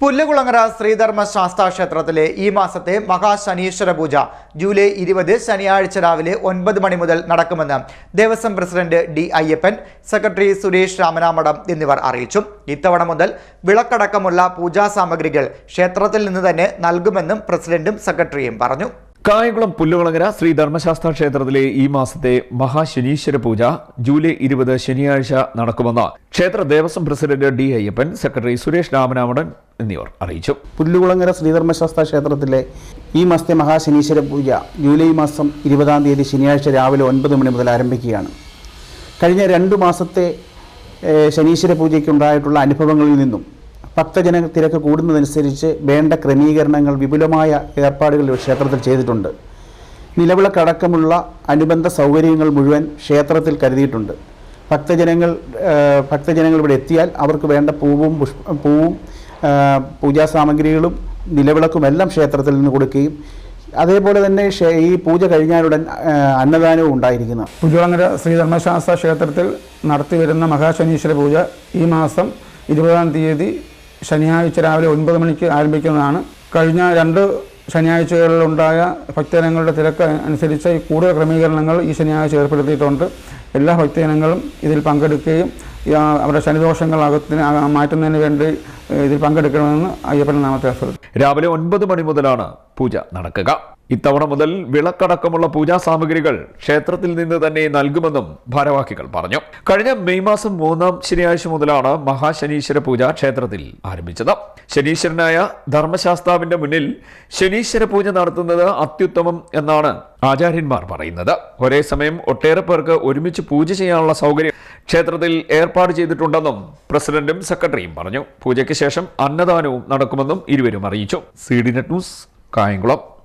പുല്ലുകുളങ്ങര ശ്രീധർമ്മ ശാസ്താ ക്ഷേത്രത്തിലെ ഈ മാസത്തെ മഹാശനീശ്വര പൂജ ജൂലൈ ഇരുപത് ശനിയാഴ്ച രാവിലെ ഒൻപത് മണി മുതൽ നടക്കുമെന്ന് Devaswom president D Ayyappan secretary Suresh Ramanamadam എന്നിവർ അറിയിച്ചു. ഇത്തവണ മുതൽ വിളക്കടക്കമുള്ള പൂജാ സാമഗ്രികൾ ക്ഷേത്രത്തിൽ നിന്ന് തന്നെ നൽകുമെന്നും പ്രസിഡന്റും സെക്രട്ടറിയും പറഞ്ഞു. കായംകുളം പുല്ലുകുളങ്ങര ശ്രീ ധർമ്മശാസ്ത്ര ക്ഷേത്രത്തിലെ ഈ മാസത്തെ മഹാശനീശ്വര പൂജ ജൂലൈ ഇരുപത് ശനിയാഴ്ച നടക്കുമെന്ന് ക്ഷേത്ര Devaswom president D Ayyappan secretary Suresh Ramanamadan എന്നിവർ അറിയിച്ചു. പുല്ലുകുളങ്ങര ശ്രീധർമ്മശാസ്ത്ര ക്ഷേത്രത്തിലെ ഈ മാസത്തെ മഹാശനീശ്വര പൂജ ജൂലൈ മാസം ഇരുപതാം തീയതി ശനിയാഴ്ച രാവിലെ ഒൻപത് മണി മുതൽ ആരംഭിക്കുകയാണ്. കഴിഞ്ഞ രണ്ടു മാസത്തെ ശനീശ്വര പൂജയ്ക്കുണ്ടായിട്ടുള്ള അനുഭവങ്ങളിൽ നിന്നും ഭക്തജന തിരക്ക് കൂടുന്നതനുസരിച്ച് വേണ്ട ക്രമീകരണങ്ങൾ വിപുലമായ ഏർപ്പാടുകൾ ക്ഷേത്രത്തിൽ ചെയ്തിട്ടുണ്ട്. നിലവിളക്കടക്കമുള്ള അനുബന്ധ സൗകര്യങ്ങൾ മുഴുവൻ ക്ഷേത്രത്തിൽ കരുതിയിട്ടുണ്ട്. ഭക്തജനങ്ങൾ ഭക്തജനങ്ങൾ ഇവിടെ എത്തിയാൽ അവർക്ക് വേണ്ട പൂവും പുഷ്പ പൂവും പൂജാ സാമഗ്രികളും നിലവിളക്കും എല്ലാം ക്ഷേത്രത്തിൽ നിന്ന് കൊടുക്കുകയും അതേപോലെ തന്നെ ഈ പൂജ കഴിഞ്ഞാലുടൻ അന്നദാനവും ഉണ്ടായിരിക്കുന്നു. പുല്ലുളങ്ങര ശ്രീധർമ്മശാസ്ത്ര ക്ഷേത്രത്തിൽ നടത്തിവരുന്ന മഹാശനീശ്വര പൂജ ഈ മാസം ഇരുപതാം തീയതി ശനിയാഴ്ച രാവിലെ ഒൻപത് മണിക്ക് ആരംഭിക്കുന്നതാണ്. കഴിഞ്ഞ രണ്ട് ശനിയാഴ്ചകളിലുണ്ടായ ഭക്തജനങ്ങളുടെ തിരക്ക് അനുസരിച്ച് കൂടുതൽ ക്രമീകരണങ്ങൾ ഈ ശനിയാഴ്ച ഏർപ്പെടുത്തിയിട്ടുണ്ട്. എല്ലാ ഭക്തജനങ്ങളും ഇതിൽ പങ്കെടുക്കുകയും അവരുടെ ശനിദോഷങ്ങൾ അകത്തിന് മാറ്റുന്നതിന് വേണ്ടി ഇതിൽ പങ്കെടുക്കണമെന്ന് അയ്യപ്പൻ നാമത്തെ രാവിലെ ഒൻപത് മണി മുതലാണ് പൂജ നടക്കുക. ഇത്തവണ മുതൽ വിളക്കടക്കമുള്ള പൂജാ സാമഗ്രികൾ ക്ഷേത്രത്തിൽ നിന്ന് തന്നെ നൽകുമെന്നും ഭാരവാഹികൾ പറഞ്ഞു. കഴിഞ്ഞ മെയ് മാസം മൂന്നാം ശനിയാഴ്ച മുതലാണ് മഹാശനീശ്വര പൂജ ക്ഷേത്രത്തിൽ ആരംഭിച്ചത്. ശനീശ്വരനായ ധർമ്മശാസ്താവിന്റെ മുന്നിൽ ശനീശ്വര പൂജ നടത്തുന്നത് അത്യുത്തമം എന്നാണ് ആചാര്യന്മാർ പറയുന്നത്. ഒരേ സമയം ഒട്ടേറെ പേർക്ക് ഒരുമിച്ച് പൂജ ചെയ്യാനുള്ള സൗകര്യം ക്ഷേത്രത്തിൽ ഏർപ്പാട് ചെയ്തിട്ടുണ്ടെന്നും പ്രസിഡന്റും സെക്രട്ടറിയും പറഞ്ഞു. പൂജയ്ക്ക് ശേഷം അന്നദാനവും നടക്കുമെന്നും ഇരുവരും അറിയിച്ചു. C D net news Kayamkulam.